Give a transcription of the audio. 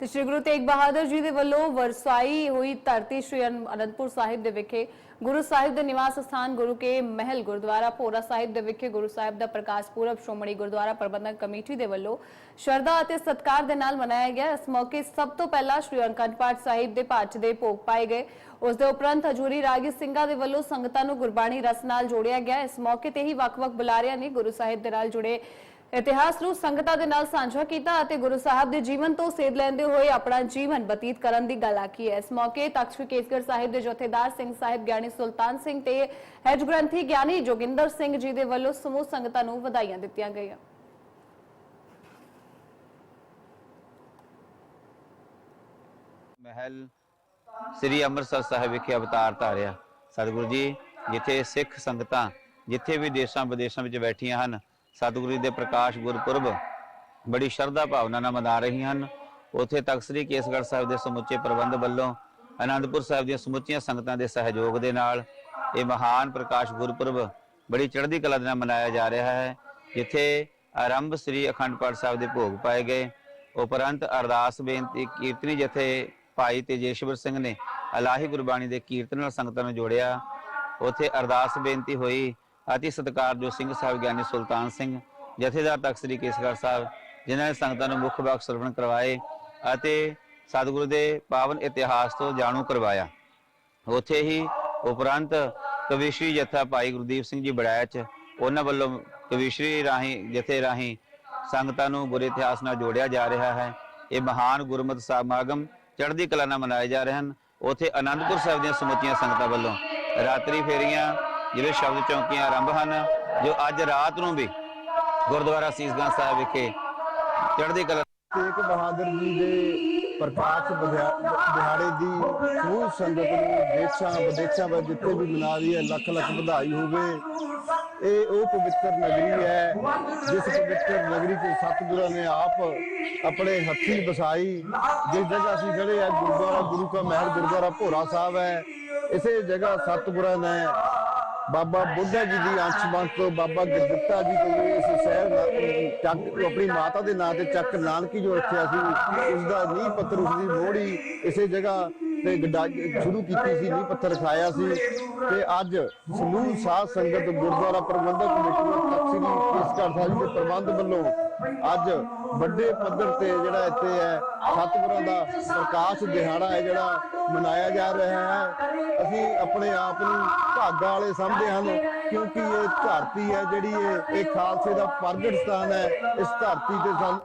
ਤੇ ਸ਼੍ਰੀ ਗੁਰੂ ਤੇਗ ਬਹਾਦਰ ਜੀ ਦੇ ਵੱਲੋਂ ਵਰਸਾਈ ਹੋਈ ਧਰਤੀ ਸ਼੍ਰੀ ਅਨੰਦਪੁਰ ਸਾਹਿਬ ਦੇ ਵਿਖੇ ਗੁਰੂ ਸਾਹਿਬ ਦੇ ਨਿਵਾਸ ਸਥਾਨ ਗੁਰੂ ਕੇ ਮਹਿਲ ਗੁਰਦੁਆਰਾ ਭੋਰਾ ਸਾਹਿਬ ਦੇ ਵਿਖੇ ਗੁਰੂ ਸਾਹਿਬ ਦਾ ਪ੍ਰਕਾਸ਼ ਪੁਰਬ ਸ਼੍ਰੋਮਣੀ ਗੁਰਦੁਆਰਾ ਪ੍ਰਬੰਧਕ ਕਮੇਟੀ ਦੇ ਵੱਲੋਂ ਸ਼ਰਧਾ ਅਤੇ ਸਤਿਕਾਰ ਦੇ ਨਾਲ ਮਨਾਇਆ ਗਿਆ। ਇਸ ਮੌਕੇ ਸਭ ਤੋਂ ਪਹਿਲਾਂ ਸ਼੍ਰੀ ਅਨੰਦ ਪਾਠ ਸਾਹਿਬ ਦੇ ਪਾਠ ਦੇ ਭੋਗ ਪਾਏ ਗਏ। ਉਸ ਦੇ ਉਪਰੰਤ ਹਜੂਰੀ ਰਾਗੀ ਸਿੰਘਾਂ ਦੇ ਵੱਲੋਂ ਸੰਗਤਾਂ ਨੂੰ ਗੁਰਬਾਣੀ ਰਸ ਨਾਲ ਜੋੜਿਆ ਗਿਆ। ਇਸ ਮੌਕੇ ਤੇ ਹੀ ਵੱਖ-ਵੱਖ ਬੁਲਾਰਿਆਂ ਨੇ ਗੁਰੂ ਸਾਹਿਬ ਦੇ ਨਾਲ ਜੁੜੇ ਇਤਿਹਾਸ ਨੂੰ ਸੰਗਤਾਂ ਦੇ ਨਾਲ ਸਾਂਝਾ ਕੀਤਾ ਅਤੇ ਗੁਰੂ ਸਾਹਿਬ ਦੇ ਜੀਵਨ ਤੋਂ ਸੇਧ ਲੈਂਦੇ ਹੋਏ ਆਪਣਾ ਜੀਵਨ ਬਤੀਤ ਕਰਨ ਦੀ ਗੱਲ ਆਖੀ ਹੈ। ਇਸ ਮੌਕੇ ਤਖਤ ਸ੍ਰੀ ਕੇਸਗੜ੍ਹ ਸਾਹਿਬ ਦੇ ਜਥੇਦਾਰ ਸਿੰਘ ਸਾਹਿਬ ਗਿਆਨੀ ਸੁਲਤਾਨ ਸਿੰਘ ਤੇ ਹੈਡ ਗ੍ਰੰਥੀ ਗਿਆਨੀ ਜੋਗਿੰਦਰ ਸਿੰਘ ਜੀ ਦੇ ਵੱਲੋਂ ਸਮੂਹ ਸੰਗਤਾਂ ਨੂੰ ਵਧਾਈਆਂ ਦਿੱਤੀਆਂ ਗਈਆਂ। ਮਹਿਲ ਸ੍ਰੀ ਅੰਮ੍ਰਿਤਸਰ ਸਾਹਿਬ ਵਿਖੇ ਅਵਤਾਰ ਧਾਰਿਆ। ਸਤਿਗੁਰੂ ਜੀ, ਜਿੱਥੇ ਸਿੱਖ ਸੰਗਤਾਂ ਜਿੱਥੇ ਵੀ ਦੇਸ਼ਾਂ ਵਿਦੇਸ਼ਾਂ ਵਿੱਚ ਬੈਠੀਆਂ ਹਨ ਸਤਿਗੁਰੂ ਜੀ ਦੇ ਪ੍ਰਕਾਸ਼ ਗੁਰਪੁਰਬ ਬੜੀ ਸ਼ਰਧਾ ਭਾਵਨਾ ਨਾਲ ਮਨਾ ਰਹੀਆਂ ਹਨ। ਉਥੇ ਤਖਤ ਸ੍ਰੀ ਕੇਸਗੜ੍ਹ ਸਾਹਿਬ ਦੇ ਸਮੁੱਚੇ ਪ੍ਰਬੰਧ ਵੱਲੋਂ ਅਨੰਦਪੁਰ ਸਾਹਿਬ ਦੀਆਂ ਸਮੁੱਚੀਆਂ ਸੰਗਤਾਂ ਦੇ ਸਹਿਯੋਗ ਦੇ ਨਾਲ ਇਹ ਮਹਾਨ ਪ੍ਰਕਾਸ਼ ਗੁਰਪੁਰਬ ਬੜੀ ਚੜ੍ਹਦੀ ਕਲਾ ਦੇ ਨਾਲ ਮਨਾਇਆ ਜਾ ਰਿਹਾ ਹੈ, ਜਿੱਥੇ ਆਰੰਭ ਸ੍ਰੀ ਅਖੰਡ ਪਾਠ ਸਾਹਿਬ ਦੇ ਭੋਗ ਪਾਏ ਗਏ। ਉਪਰੰਤ ਅਰਦਾਸ ਬੇਨਤੀ ਕੀਰਤਨੀ ਜਥੇ ਭਾਈ ਤੇਜੇਸ਼ਵਰ ਸਿੰਘ ਨੇ ਅਲਾਹੀ ਗੁਰਬਾਣੀ ਦੇ ਕੀਰਤਨ ਨਾਲ ਸੰਗਤਾਂ ਨੂੰ ਜੋੜਿਆ, ਉਥੇ ਅਰਦਾਸ ਬੇਨਤੀ ਹੋਈ ਅਤੀ ਸਤਿਕਾਰਯੋਗ ਸਿੰਘ ਸਾਹਿਬ ਗਿਆਨੀ ਸੁਲਤਾਨ ਸਿੰਘ, ਜਥੇਦਾਰ ਤਖਤ ਸ੍ਰੀ ਕੇਸਗੜ੍ਹ ਸਾਹਿਬ, ਜਿਨ੍ਹਾਂ ਨੇ ਸੰਗਤਾਂ ਨੂੰ ਮੁੱਖ ਵਾਕ ਸਰਵਣ ਕਰਵਾਏ ਅਤੇ ਸਤਿਗੁਰੂ ਦੇ ਪਾਵਨ ਇਤਿਹਾਸ ਤੋਂ ਜਾਣੂ ਕਰਵਾਇਆ। ਉੱਥੇ ਹੀ ਉਪਰੰਤ ਕਵੀਸ਼ਰੀ ਜਥਾ ਭਾਈ ਗੁਰਦੀਪ ਸਿੰਘ ਜੀ ਬੜਾਇਚ ਉਹਨਾਂ ਵੱਲੋਂ ਕਵੀਸ਼ਰੀ ਰਾਹੀਂ, ਜਥੇ ਰਾਹੀਂ ਸੰਗਤਾਂ ਨੂੰ ਗੁਰੇ ਇਤਿਹਾਸ ਨਾਲ ਜੋੜਿਆ ਜਾ ਰਿਹਾ ਹੈ। ਇਹ ਮਹਾਨ ਗੁਰਮਤਿ ਸਮਾਗਮ, ਚੜ੍ਹਦੀ ਕਲਾ ਨਾਲ ਮਨਾਏ ਜਾ ਰਹੇ ਹਨ। ਉੱਥੇ ਆਨੰਦਪੁਰ ਸਾਹਿਬ ਦੀਆਂ ਸਮੁੱਚੀਆਂ ਸੰਗਤਾਂ ਵੱਲੋਂ ਰਾਤਰੀ ਫੇਰੀਆਂ ਜਿਹੜੇ ਸ਼ਬਦ ਚੌਂਕੀਆਂ ਆਰੰਭ ਹਨ, ਜੋ ਅੱਜ ਰਾਤ ਨੂੰ ਵੀ ਗੁਰਦੁਆਰਾ ਸੀਸਗੰਜ ਸਾਹਿਬ ਵਿਖੇ ਚੜ੍ਹਦੀ ਕਲਾ ਤੇਗ ਬਹਾਦਰ ਜੀ ਦੇ ਪ੍ਰਕਾਸ਼ ਦਿਹਾ- ਦਿਹਾੜੇ ਦੀ ਸਮੂਹ ਸੰਗਤ ਨੂੰ ਦੇਸ਼ਾਂ ਵਿਦੇਸ਼ਾਂ ਵਿੱਚ ਜਿੱਥੇ ਵੀ ਮਨਾ ਰਹੀ ਹੈ, ਲੱਖ ਲੱਖ ਵਧਾਈ ਹੋਵੇ। ਇਹ ਉਹ ਪਵਿੱਤਰ ਨਗਰੀ ਹੈ, ਜਿਸ ਪਵਿੱਤਰ ਨਗਰੀ 'ਚ ਸਤਿਗੁਰਾਂ ਨੇ ਆਪ ਆਪਣੇ ਹੱਥੀਂ ਵਸਾਈ, ਜਿਸ ਜਗ੍ਹਾ ਅਸੀਂ ਖੜੇ ਆ ਗੁਰਦੁਆਰਾ ਗੁਰੂ ਕਾ ਮਹਿਲ, ਗੁਰਦੁਆਰਾ ਭੋਰਾ ਸਾਹਿਬ ਹੈ। ਇਸੇ ਜਗ੍ਹਾ ਸਤਿਗੁਰਾਂ ਨੇ ਬਾਬਾ ਬੁੱਢਾ ਜੀ ਦੀ ਅੰਸ਼ ਤੋਂ ਬਾਬਾ ਗੁਰਦਿੱਤਾ ਜੀ ਤੋਂ ਇਸ ਸ਼ਹਿਰ ਦਾ ਚੱਕ ਆਪਣੀ ਮਾਤਾ ਦੇ ਨਾਂ ਤੇ ਚੱਕ ਨਾਨਕੀ ਜੋ ਰੱਖਿਆ ਸੀ, ਉਸ ਦਾ ਨੀਂਹ ਪੱਥਰ, ਉਸ ਦੀ ਮੋੜੀ ਇਸੇ ਜਗ੍ਹਾ ਤੇ ਗੱਡਾ, ਸ਼ੁਰੂ ਕੀਤੀ ਸੀ, ਨੀਂਹ ਪੱਥਰ ਰਖਾਇਆ ਸੀ ਤੇ ਅੱਜ ਸਮੂਹ ਸਾਧ ਸੰਗਤ ਗੁਰਦੁਆਰਾ ਪ੍ਰਬੰਧਕ ਕਮੇਟੀ ਨੂੰ ਤਕਸੀਲੀ ਕੇਸਗੜ੍ਹ ਸਾਹਿਬ ਦੇ ਪ੍ਰਬੰਧ ਵੱਲੋਂ ਅੱਜ ਵੱਡੇ ਪੱਧਰ ਤੇ ਜਿਹੜਾ ਇੱਥੇ ਹੈ, ਸਤਿਗੁਰਾਂ ਦਾ ਪ੍ਰਕਾਸ਼ ਦਿਹਾੜਾ ਹੈ ਜਿਹੜਾ ਮਨਾਇਆ ਜਾ ਰਿਹਾ ਹੈ। ਅਸੀਂ ਆਪਣੇ ਆਪ ਨੂੰ ਭਾਗਾਂ ਵਾਲੇ ਸਮਝਦੇ ਹਨ, ਕਿਉਂਕਿ ਇਹ ਧਰਤੀ ਹੈ ਜਿਹੜੀ ਇਹ ਇਹ ਖਾਲਸੇ ਦਾ ਪ੍ਰਗਟ ਸਥਾਨ ਹੈ। ਇਸ ਧਰਤੀ ਤੇ ਸਨ-